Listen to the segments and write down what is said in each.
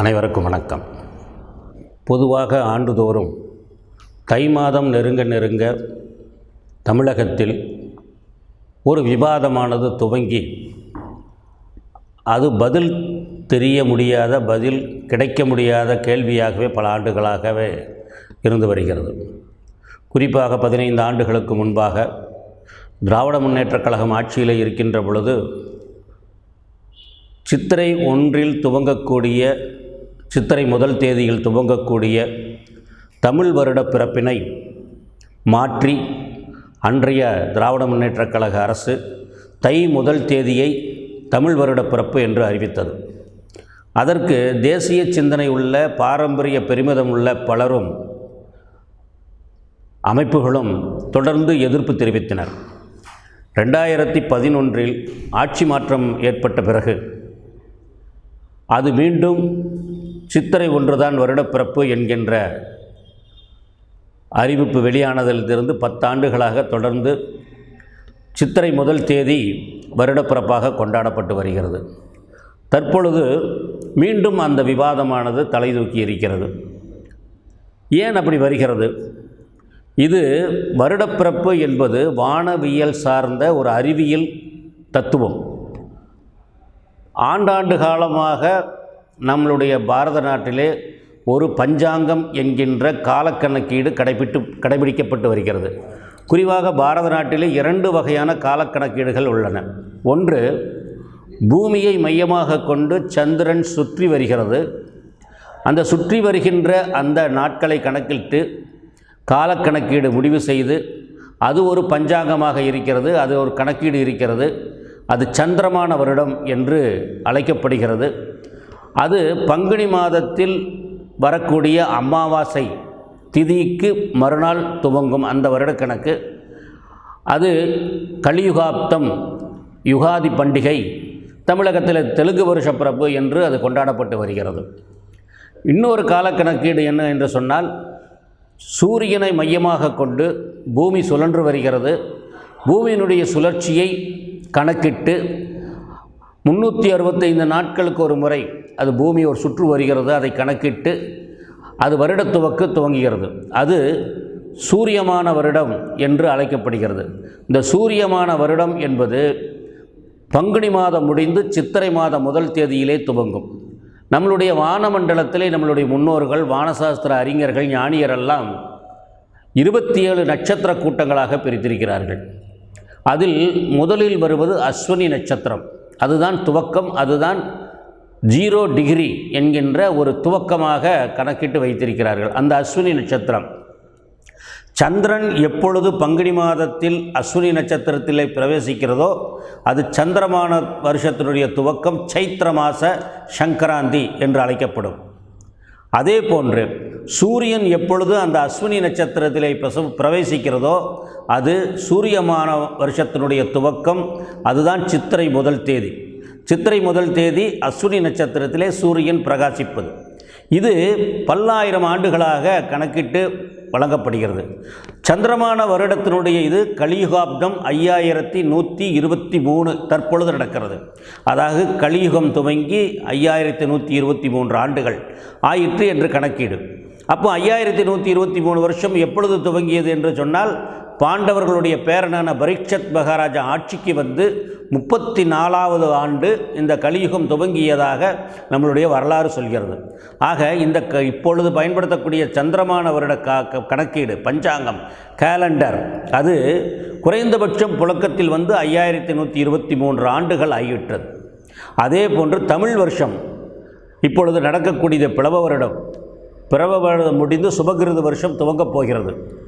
அனைவருக்கும் வணக்கம். பொதுவாக ஆண்டுதோறும் தை மாதம் நெருங்க நெருங்க தமிழகத்தில் ஒரு விவாதமானது துவங்கி அது பதில் தெரிய முடியாத பதில் கிடைக்க முடியாத கேள்வியாகவே பல ஆண்டுகளாகவே இருந்து வருகிறது. குறிப்பாக பதினைந்து ஆண்டுகளுக்கு முன்பாக திராவிட முன்னேற்றக் கழகம் ஆட்சியில் இருக்கின்ற பொழுது சித்திரை ஒன்றில் துவங்கக்கூடிய சித்திரை முதல் தேதியில் துவங்கக்கூடிய தமிழ் வருட பிறப்பினை மாற்றி அன்றைய திராவிட முன்னேற்றக் கழக அரசு தை முதல் தேதியை தமிழ் வருட பிறப்பு என்று அறிவித்தது. அதற்கு தேசிய சிந்தனை உள்ள பாரம்பரிய பெருமிதம் உள்ள பலரும் அமைப்புகளும் தொடர்ந்து எதிர்ப்பு தெரிவித்தனர். ரெண்டாயிரத்தி பதினொன்றில் ஆட்சி மாற்றம் ஏற்பட்ட பிறகு அது மீண்டும் சித்திரை ஒன்றுதான் வருடப்பிறப்பு என்கின்ற அறிவிப்பு வெளியானதிலிருந்து பத்தாண்டுகளாக தொடர்ந்து சித்திரை முதல் தேதி வருடப்பிறப்பாக கொண்டாடப்பட்டு வருகிறது. தற்பொழுது மீண்டும் அந்த விவாதமானது தலை தூக்கி இருக்கிறது ஏன் அப்படி வருகிறது? இது வருடப்பிறப்பு என்பது வானவியல் சார்ந்த ஒரு அறிவியல் தத்துவம். ஆண்டாண்டு காலமாக நம்மளுடைய பாரத நாட்டிலே ஒரு பஞ்சாங்கம் என்கின்ற காலக்கணக்கீடு கடைபிட்டு கடைபிடிக்கப்பட்டு வருகிறது. குறிவாக பாரத நாட்டிலே இரண்டு வகையான காலக்கணக்கீடுகள் உள்ளன. ஒன்று பூமியை மையமாக கொண்டு சந்திரன் சுற்றி வருகிறது. அந்த சுற்றி வருகின்ற அந்த நாட்களை கணக்கிட்டு காலக்கணக்கீடு முடிவு செய்து அது ஒரு பஞ்சாங்கமாக இருக்கிறது அது ஒரு கணக்கீடு இருக்கிறது அது சந்திரமான வருடம் என்று அழைக்கப்படுகிறது. அது பங்குனி மாதத்தில் வரக்கூடிய அமாவாசை திதிக்கு மறுநாள் துவங்கும் அந்த வருடக்கணக்கு. அது கலியுகாப்தம் யுகாதி பண்டிகை தமிழகத்தில் தெலுங்கு வருஷ பிறப்பு என்று அது கொண்டாடப்பட்டு வருகிறது. இன்னொரு காலக்கணக்கீடு என்ன என்று சொன்னால் சூரியனை மையமாக கொண்டு பூமி சுழன்று வருகிறது. பூமியினுடைய சுழற்சியை கணக்கிட்டு முந்நூற்றி அறுபத்தைந்து நாட்களுக்கு ஒரு முறை அது பூமி ஒரு சுற்று வருகிறது அதை கணக்கிட்டு அது வருட துவக்கு துவங்குகிறது. அது சூரியமான வருடம் என்று அழைக்கப்படுகிறது. இந்த சூரியமான வருடம் என்பது பங்குனி மாதம் முடிந்து சித்திரை மாதம் முதல் தேதியிலே துவங்கும். நம்மளுடைய வானமண்டலத்திலே நம்மளுடைய முன்னோர்கள் வானசாஸ்திர அறிஞர்கள் ஞானியரெல்லாம் இருபத்தி ஏழு நட்சத்திர கூட்டங்களாக பிரித்திருக்கிறார்கள். அதில் முதலில் வருவது அஸ்வினி நட்சத்திரம். அதுதான் துவக்கம் அதுதான் ஜீரோ டிகிரி என்கின்ற ஒரு துவக்கமாக கணக்கிட்டு வைத்திருக்கிறார்கள். அந்த அஸ்வினி நட்சத்திரம். சந்திரன் எப்பொழுது பங்குனி மாதத்தில் அஸ்வினி நட்சத்திரத்திலே பிரவேசிக்கிறதோ அது சந்திரமான வருஷத்தினுடைய துவக்கம் சைத்திர மாச சங்கராந்தி என்று அழைக்கப்படும். அதே போன்று சூரியன் எப்பொழுது அந்த அஸ்வினி நட்சத்திரத்திலே பிரவேசிக்கிறதோ அது சூரியமான வருஷத்தினுடைய துவக்கம் அதுதான் சித்திரை முதல் தேதி. சித்திரை முதல் தேதி அஸ்வினி நட்சத்திரத்திலே சூரியன் பிரகாசிப்பது. இது பல்லாயிரம் ஆண்டுகளாக கணக்கிட்டு வழங்கப்படுகிறது. சந்திரமான வருடத்தினுடைய இது கலியுகாப்தம் ஐயாயிரத்தி நூற்றி இருபத்தி மூணு தற்பொழுது நடக்கிறது. அதாவது கலியுகம் துவங்கி ஐயாயிரத்தி நூற்றி இருபத்தி மூன்று ஆண்டுகள் ஆயிற்று என்று கணக்கீடு. அப்போ ஐயாயிரத்தி நூற்றி இருபத்தி மூணு வருஷம் எப்பொழுது துவங்கியது என்று சொன்னால் பாண்டவர்களுடைய பேரனான பரீட்சத் மகாராஜா ஆட்சிக்கு வந்து முப்பத்தி நாலாவது ஆண்டு இந்த கலியுகம் துவங்கியதாக நம்மளுடைய வரலாறு சொல்கிறது. ஆக இந்த க இப்பொழுது பயன்படுத்தக்கூடிய சந்திரமான வருட கா க- கணக்கீடு பஞ்சாங்கம் கேலண்டர் அது குறைந்தபட்சம் புழக்கத்தில் வந்து ஐயாயிரத்தி நூற்றி இருபத்தி மூன்று ஆண்டுகள் ஆகிவிட்டது. அதே போன்று தமிழ் வருஷம் இப்பொழுது நடக்கக்கூடியது பிளவ வருடம். பிறவ வருடம் முடிந்து சுபகிருத வருஷம் துவங்கப் போகிறது.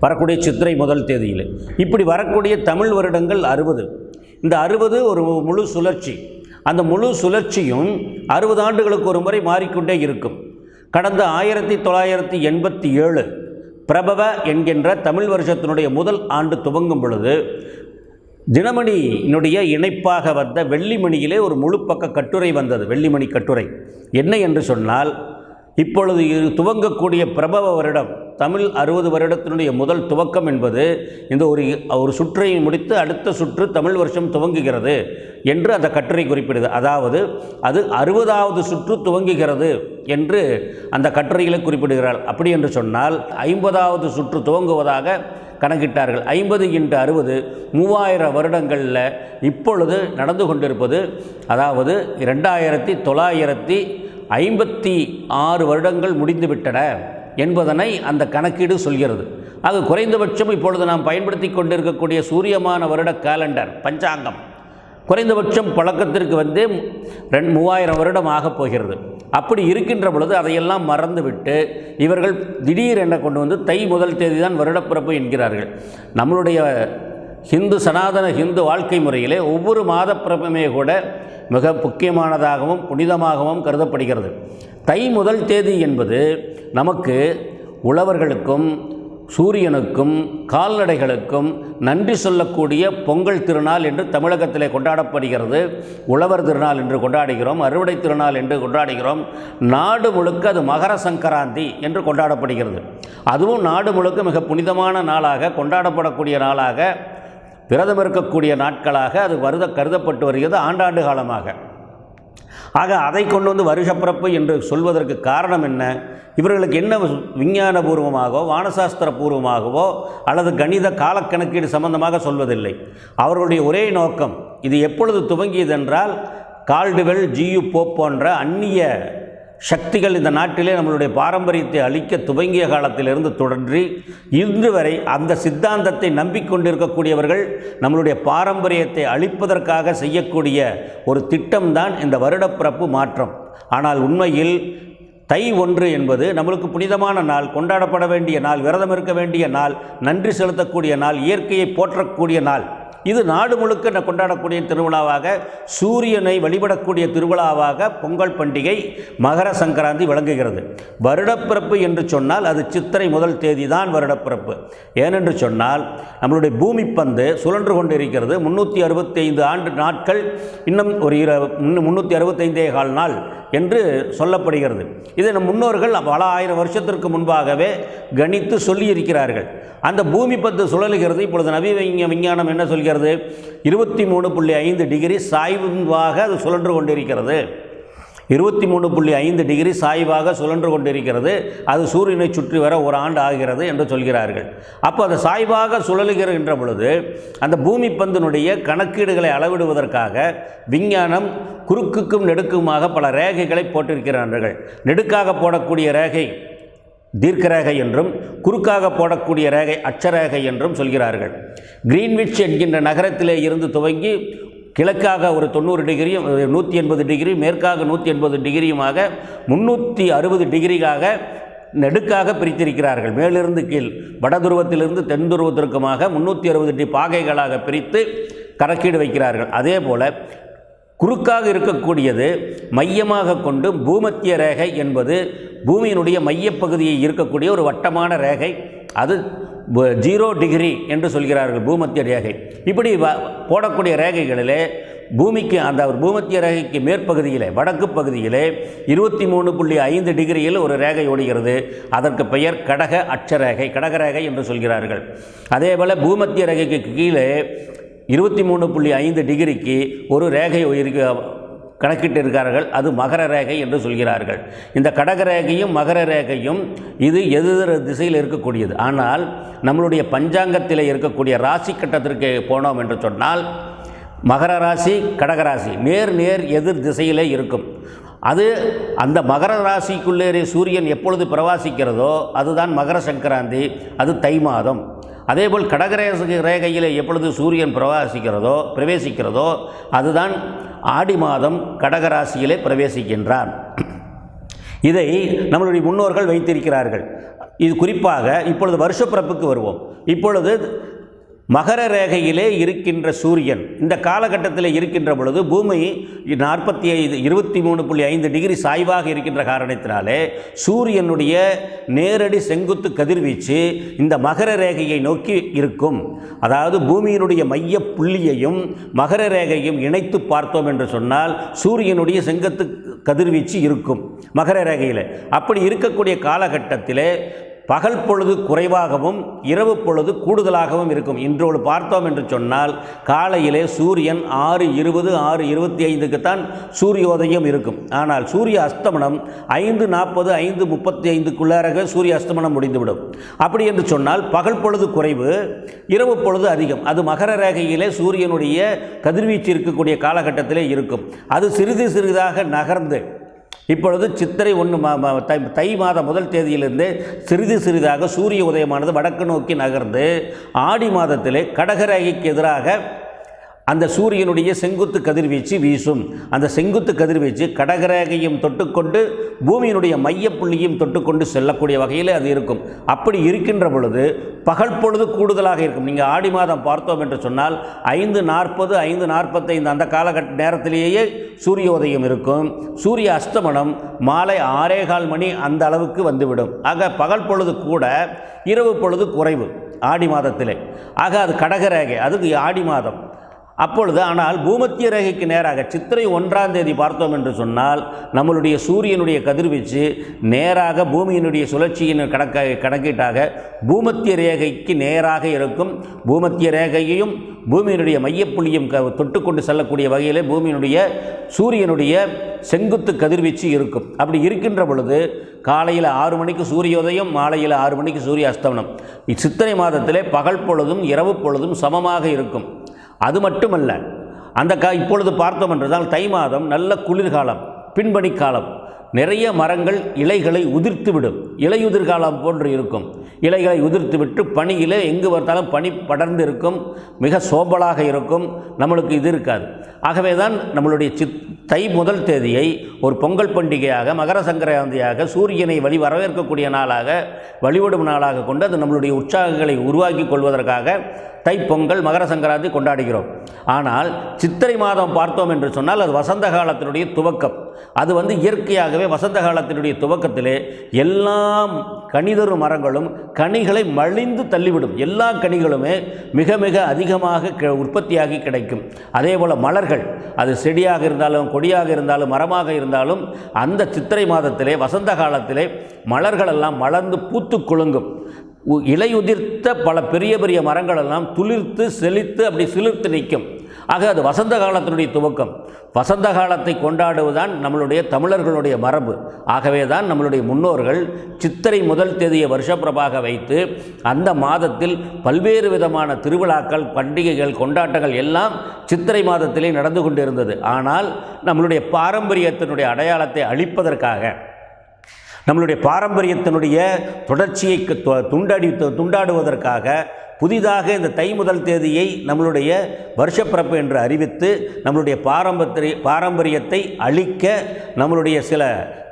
வரக்கூடிய சித்திரை முதல் தேதியில். இப்படி வரக்கூடிய தமிழ் வருடங்கள் அறுபது. இந்த அறுபது ஒரு முழு சுழற்சி. அந்த முழு சுழற்சியும் அறுபது ஆண்டுகளுக்கு ஒரு முறை மாறிக்கொண்டே இருக்கும். கடந்த ஆயிரத்தி தொள்ளாயிரத்தி எண்பத்தி ஏழு பிரபவ என்கின்ற தமிழ் வருஷத்தினுடைய முதல் ஆண்டு துவங்கும் பொழுது தினமணியினுடைய இணைப்பாக வந்த வெள்ளிமணியிலே ஒரு முழு பக்க கட்டுரை வந்தது. வெள்ளிமணி கட்டுரை. என்ன என்று சொன்னால் இப்பொழுது இது துவங்கக்கூடிய பிரபவ வருடம். தமிழ் அறுபது வருடத்தினுடைய முதல் துவக்கம் என்பது இந்த ஒரு ஒரு சுற்றை முடித்து அடுத்த சுற்று தமிழ் வருஷம் துவங்குகிறது என்று அந்த கட்டுரை குறிப்பிடுது. அதாவது அது அறுபதாவது சுற்று துவங்குகிறது என்று அந்த கட்டுரையில் குறிப்பிடுகிறார் அப்படி என்று சொன்னால் ஐம்பதாவது சுற்று துவங்குவதாக கணக்கிட்டார்கள். ஐம்பது இன்ட்டு அறுபது மூவாயிரம் வருடங்களில் இப்பொழுது நடந்து கொண்டிருப்பது அதாவது ரெண்டாயிரத்தி தொள்ளாயிரத்தி ஐம்பத்தி ஆறு வருடங்கள் முடிந்துவிட்டன என்பதனை அந்த கணக்கீடு சொல்கிறது. ஆக குறைந்தபட்சம் இப்பொழுது நாம் பயன்படுத்தி கொண்டிருக்கக்கூடிய சூரியமான வருட காலண்டர் பஞ்சாங்கம். குறைந்தபட்சம் பழக்கத்திற்கு வந்து ரெண்டு மூவாயிரம் வருடம் ஆகப் போகிறது. அப்படி இருக்கின்ற பொழுது அதையெல்லாம் மறந்துவிட்டு இவர்கள் திடீர் என கொண்டு வந்து தை முதல் தேதி தான் வருடப்பிறப்பு என்கிறார்கள். நம்மளுடைய ஹிந்து சனாதன ஹிந்து வாழ்க்கை முறையிலே ஒவ்வொரு மாதப்பிறப்புமே கூட மிக முக்கியமானதாகவும் புனிதமாகவும் கருதப்படுகிறது. தை முதல் தேதி என்பது நமக்கு உழவர்களுக்கும் சூரியனுக்கும் கால்நடைகளுக்கும் நன்றி சொல்லக்கூடிய பொங்கல் திருநாள் என்று தமிழகத்திலே கொண்டாடப்படுகிறது. உழவர் திருநாள் என்று கொண்டாடுகிறோம் அறுவடை திருநாள் என்று கொண்டாடுகிறோம். நாடு முழுக்க அது மகர சங்கராந்தி என்று கொண்டாடப்படுகிறது. அதுவும் நாடு முழுக்க மிக புனிதமான நாளாக கொண்டாடப்படக்கூடிய நாளாக விரதம் இருக்கக்கூடிய நாட்களாக அது வருத கருதப்பட்டு வருகிறது ஆண்டாண்டு காலமாக. ஆக அதை கொண்டு வந்து வருஷப்பிறப்பு என்று சொல்வதற்கு காரணம் என்ன? இவர்களுக்கு என்ன விஞ்ஞானபூர்வமாகவோ வானசாஸ்திர பூர்வமாகவோ அல்லது கணித காலக்கணக்கீடு சம்பந்தமாக சொல்வதில்லை. அவர்களுடைய ஒரே நோக்கம் இது எப்பொழுது துவங்கியதென்றால் கால்டுவெல் ஜியு போப் போன்ற அந்நிய சக்திகள் இந்த நாட்டிலே நம்மளுடைய பாரம்பரியத்தை அழிக்க துவங்கிய காலத்திலிருந்து தொடன்றி இன்று வரை அந்த சித்தாந்தத்தை நம்பிக்கொண்டிருக்கக்கூடியவர்கள் நம்மளுடைய பாரம்பரியத்தை அழிப்பதற்காக செய்யக்கூடிய ஒரு திட்டம்தான் இந்த வருடப்பிறப்பு மாற்றம். ஆனால் உண்மையில் தை ஒன்று என்பது நம்மளுக்கு புனிதமான நாள் கொண்டாடப்பட வேண்டிய நாள் விரதம் இருக்க வேண்டிய நாள் நன்றி செலுத்தக்கூடிய நாள் இயற்கையை போற்றக்கூடிய நாள். இது நாடு முழுக்க கொண்டாடக்கூடிய திருவிழாவாக சூரியனை வழிபடக்கூடிய திருவிழாவாக பொங்கல் பண்டிகை மகர சங்கராந்தி விளங்குகிறது. வருடப்பிறப்பு என்று சொன்னால் அது சித்திரை முதல் தேதி தான் வருடப்பிறப்பு. ஏனென்று சொன்னால் நம்மளுடைய பூமி பந்து சுழன்று கொண்டிருக்கிறது. முந்நூற்றி அறுபத்தைந்து ஆண்டு நாட்கள் இன்னும் ஒரு இரு முன்னூற்றி அறுபத்தைந்தே கால் நாள் என்று சொல்லப்படுகிறது. இதை நம் முன்னோர்கள் பல ஆயிரம் வருஷத்திற்கு முன்பாகவே கணித்து சொல்லியிருக்கிறார்கள். அந்த பூமி பத்து சுழலுகிறது. இப்பொழுது நவீன விஞ்ஞானம் என்ன சொல்கிறது? இருபத்தி மூணு புள்ளி ஐந்து டிகிரி சாய்வாக அது சுழன்று கொண்டிருக்கிறது. இருபத்தி மூணு புள்ளி ஐந்து டிகிரி சாய்வாக சுழன்று கொண்டிருக்கிறது. அது சூரியனை சுற்றி வர ஒரு ஆண்டு ஆகிறது என்று சொல்கிறார்கள். அப்போ அது சாய்வாக சுழலுகிற பொழுது அந்த பூமி பந்தினுடைய கணக்கீடுகளை அளவிடுவதற்காக விஞ்ஞானம் குறுக்குக்கும் நெடுக்குமாக பல ரேகைகளை போட்டிருக்கிறார்கள். நெடுக்காக போடக்கூடிய ரேகை தீர்க்க ரேகை என்றும் குறுக்காக போடக்கூடிய ரேகை அச்சரேகை என்றும் சொல்கிறார்கள். கிரீன்விச் என்கின்ற நகரத்திலே இருந்து துவங்கி கிழக்காக ஒரு தொண்ணூறு டிகிரியும் நூற்றி எண்பது டிகிரி மேற்காக நூற்றி எண்பது டிகிரியுமாக முந்நூற்றி அறுபது டிகிரியாக நெடுக்காக பிரித்திருக்கிறார்கள். மேலிருந்து கீழ் வடதுருவத்திலிருந்து தென் துருவத்திற்குமாக முந்நூற்றி அறுபது டி பாகைகளாக பிரித்து கணக்கீடு வைக்கிறார்கள். அதே போல் குறுக்காக இருக்கக்கூடியது மையமாக கொண்டு பூமத்திய ரேகை என்பது பூமியினுடைய மையப்பகுதியை இருக்கக்கூடிய ஒரு வட்டமான ரேகை. அது ஜீரோ டிகிரி என்று சொல்கிறார்கள் பூமத்திய ரேகை. இப்படி வ போடக்கூடிய ரேகைகளிலே பூமிக்கு அந்த ஒரு பூமத்திய ரேகைக்கு மேற்பகுதியிலே வடக்கு பகுதியிலே இருபத்தி மூணு புள்ளி ஐந்து டிகிரியில் ஒரு ரேகை ஓடுகிறது. அதற்கு பெயர் கடக அட்சரேகை கடகரேகை என்று சொல்கிறார்கள். அதேபோல் பூமத்திய ரேகைக்கு கீழே இருபத்தி மூணு புள்ளி ஐந்து டிகிரிக்கு ஒரு ரேகை கணக்கிட்டு இருக்கிறார்கள் அது மகர ரேகை என்று சொல்கிறார்கள். இந்த கடக ரேகையும் மகர ரேகையும் இது எதிர் திசையில் இருக்கக்கூடியது. ஆனால் நம்மளுடைய பஞ்சாங்கத்தில் இருக்கக்கூடிய ராசி கட்டத்திற்கு போனோம் என்று சொன்னால் மகர ராசி கடகராசி நேர் நேர் எதிர் திசையிலே இருக்கும். அது அந்த மகர ராசிக்குள்ளேறிய சூரியன் எப்பொழுது பிரவாசிக்கிறதோ அதுதான் மகர சங்கராந்தி அது தை மாதம். அதேபோல் கடகரேச ரேகையில் எப்பொழுது சூரியன் பிரவாசிக்கிறதோ பிரவேசிக்கிறதோ அதுதான் ஆடி மாதம் கடகராசியிலே பிரவேசிக்கின்றான். இதை நம்மளுடைய முன்னோர்கள் வைத்திருக்கிறார்கள். இது குறிப்பாக இப்பொழுது வருஷப்பிறப்புக்கு வருவோம். இப்பொழுது மகர ரேகையிலே இருக்கின்ற சூரியன். இந்த காலகட்டத்தில் இருக்கின்ற பொழுது பூமி நாற்பத்தி ஐந்து இருபத்தி மூணு புள்ளி ஐந்து டிகிரி சாய்வாக இருக்கின்ற காரணத்தினாலே சூரியனுடைய நேரடி செங்குத்து கதிர்வீச்சு இந்த மகர ரேகையை நோக்கி இருக்கும். அதாவது பூமியினுடைய மைய புள்ளியையும் மகர ரேகையும் இணைத்து பார்த்தோம் என்று சொன்னால் சூரியனுடைய செங்கத்து கதிர்வீச்சு இருக்கும் மகர ரேகையில். அப்படி இருக்கக்கூடிய காலகட்டத்தில் பகல் பொழுது குறைவாகவும் இரவு பொழுது கூடுதலாகவும் இருக்கும். இன்றோடு பார்த்தோம் என்று சொன்னால் காலையிலே சூரியன் ஆறு இருபது ஆறு இருபத்தி ஐந்துக்குத்தான் சூரியோதயம் இருக்கும். ஆனால் சூரிய அஸ்தமனம் ஐந்து நாற்பது ஐந்து முப்பத்தி ஐந்துக்குள்ளாக சூரிய அஸ்தமனம் முடிந்துவிடும். அப்படி என்று சொன்னால் பகல் பொழுது குறைவு இரவு பொழுது அதிகம். அது மகர ரேகையிலே சூரியனுடைய கதிர்வீச்சு இருக்கக்கூடிய காலகட்டத்திலே இருக்கும். அது சிறிது சிறிதாக நகர்ந்து இப்பொழுது சித்திரை ஒன்று மா தை தை மாதம் முதல் தேதியிலிருந்து சிறிது சிறிதாக சூரிய உதயமானது வடக்கு நோக்கி நகர்ந்து ஆடி மாதத்திலே கடகரேகைக்கு எதிராக அந்த சூரியனுடைய செங்குத்து கதிர்வீச்சு வீசும். அந்த செங்குத்து கதிர்வீச்சு கடகரேகையும் தொட்டுக்கொண்டு பூமியினுடைய மையப்புள்ளியும் தொட்டுக்கொண்டு செல்லக்கூடிய வகையில் அது இருக்கும். அப்படி இருக்கின்ற பொழுது பகல் பொழுது கூடுதலாக இருக்கும். நீங்கள் ஆடி மாதம் பார்த்தோம் என்று சொன்னால் ஐந்து நாற்பது ஐந்து நாற்பத்தைந்து அந்த காலகட்ட நேரத்திலேயே சூரிய உதயம் இருக்கும். சூரிய அஸ்தமனம் மாலை ஆறே கால் மணி அந்த அளவுக்கு வந்துவிடும். ஆக பகல் பொழுது கூட இரவு பொழுது குறைவு ஆடி மாதத்திலே. ஆக அது கடகரேகை அதுக்கு ஆடி மாதம். அப்பொழுது ஆனால் பூமத்திய ரேகைக்கு நேராக சித்திரை ஒன்றாம் தேதி பார்த்தோம் என்று சொன்னால் நம்மளுடைய சூரியனுடைய கதிர்வீச்சு நேராக பூமியினுடைய சுழற்சியின் கணக்க கணக்கீட்டாக பூமத்திய ரேகைக்கு நேராக இருக்கும். பூமத்திய ரேகையையும் பூமியினுடைய மையப்புள்ளியும் க தொட்டுக்கொண்டு செல்லக்கூடிய வகையிலே பூமியினுடைய சூரியனுடைய செங்குத்து கதிர்வீச்சு இருக்கும். அப்படி இருக்கின்ற பொழுது காலையில் ஆறு மணிக்கு சூரியோதயம் மாலையில் ஆறு மணிக்கு சூரிய அஸ்தமனம். சித்திரை மாதத்திலே பகல் பொழுதும் இரவு பொழுதும் சமமாக இருக்கும். அது மட்டுமல்ல அந்த கா இப்பொழுது பார்த்தோம் என்றால் தை மாதம் நல்ல குளிர்காலம் பின்பனி காலம் நிறைய மரங்கள் இலைகளை உதிர்த்து விடும் இலையுதிர் காலம் போன்று இருக்கும். இலைகளை உதிர்த்து விட்டு பனியிலே எங்கு பார்த்தாலும் பனி படர்ந்து இருக்கும் மிக சோம்பலாக இருக்கும். நம்மளுக்கு இது இருக்காது. ஆகவே தான் நம்மளுடைய சித் தை முதல் தேதியை ஒரு பொங்கல் பண்டிகையாக மகர சங்கராந்தியாக சூரியனை வழி வரவேற்கக்கூடிய நாளாக வழிபடும் நாளாக கொண்டு அது நம்மளுடைய உற்சாகங்களை உருவாக்கி கொள்வதற்காக தைப்பொங்கல் மகர சங்கராந்தி கொண்டாடுகிறோம். ஆனால் சித்திரை மாதம் பார்த்தோம் என்று சொன்னால் அது வசந்த காலத்தினுடைய துவக்கம். அது வந்து இயற்கையாகவே வசந்த காலத்தினுடைய துவக்கத்திலே எல்லாம் கனிதரு மரங்களும் கனிகளை மலிந்து தள்ளிவிடும். எல்லா கனிகளுமே மிக மிக அதிகமாக உற்பத்தியாகி கிடைக்கும். அதே போல் மலர்கள் அது செடியாக இருந்தாலும் கொடியாக இருந்தாலும் மரமாக இருந்தாலும் அந்த சித்திரை மாதத்திலே வசந்த காலத்திலே மலர்களெல்லாம் மலர்ந்து பூத்து குலுங்கும். இலையுதிர்த்த பல பெரிய பெரிய மரங்கள் எல்லாம் துளிர்த்து செழித்து அப்படி சிலிர்த்து நிற்கும். ஆக அது வசந்த காலத்தினுடைய துவக்கம். வசந்த காலத்தை கொண்டாடுவதுதான் நம்மளுடைய தமிழர்களுடைய மரபு. ஆகவே தான் நம்மளுடைய முன்னோர்கள் சித்திரை முதல் தேதியை வருஷப்பிரபாக வைத்து அந்த மாதத்தில் பல்வேறு விதமான திருவிழாக்கள் பண்டிகைகள் கொண்டாட்டங்கள் எல்லாம் சித்திரை மாதத்திலே நடந்து கொண்டிருந்தது. ஆனால் நம்மளுடைய பாரம்பரியத்தினுடைய அடையாளத்தை அழிப்பதற்காக நம்மளுடைய பாரம்பரியத்தினுடைய தொடர்ச்சியை கு- துண்டாடி துண்டாடுவதற்காக புதிதாக இந்த தை முதல் தேதியை நம்மளுடைய வருஷப்பிறப்பு என்று அறிவித்து நம்மளுடைய பாரம்பரிய பாரம்பரியத்தை அழிக்க நம்மளுடைய சில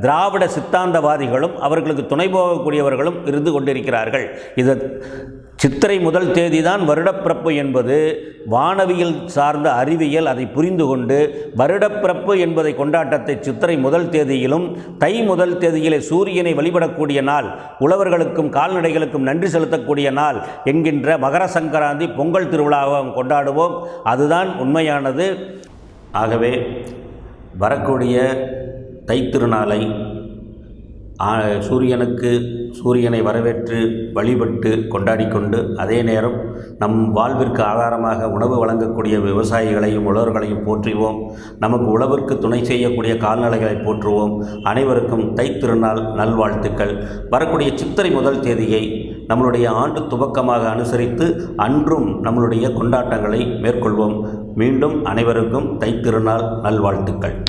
திராவிட சித்தாந்தவாதிகளும் அவர்களுக்கு துணை போகக்கூடியவர்களும் இருந்து கொண்டிருக்கிறார்கள். இது சித்திரை முதல் தேதி தான் வருடப்பிறப்பு என்பது வானவியல் சார்ந்த அறிவியல் அதை புரிந்து கொண்டு வருடப்பிறப்பு என்பதை கொண்டாட்டத்தை சித்திரை முதல் தேதியிலும் தை முதல் தேதியிலே சூரியனை வழிபடக்கூடிய நாள் உழவர்களுக்கும் கால்நடைகளுக்கும் நன்றி செலுத்தக்கூடிய நாள் என்கின்ற மகர சங்கராந்தி பொங்கல் திருவிழாவாகவும் கொண்டாடுவோம். அதுதான் உண்மையானது. ஆகவே வரக்கூடிய தைத்திருநாளை சூரியனுக்கு சூரியனை வரவேற்று வழிபட்டு கொண்டாடிக்கொண்டு அதே நேரம் நம் வாழ்விற்கு ஆதாரமாக உணவு வழங்கக்கூடிய விவசாயிகளையும் உழவர்களையும் போற்றுவோம். நமக்கு உழவிற்கு துணை செய்யக்கூடிய கால்நடைகளை போற்றுவோம். அனைவருக்கும் தைத்திருநாள் நல்வாழ்த்துக்கள். வரக்கூடிய சித்திரை முதல் தேதியை நம்மளுடைய ஆண்டு துவக்கமாக அனுசரித்து அன்றும் நம்மளுடைய கொண்டாட்டங்களை மேற்கொள்வோம். மீண்டும் அனைவருக்கும் தைத்திருநாள் நல்வாழ்த்துக்கள்.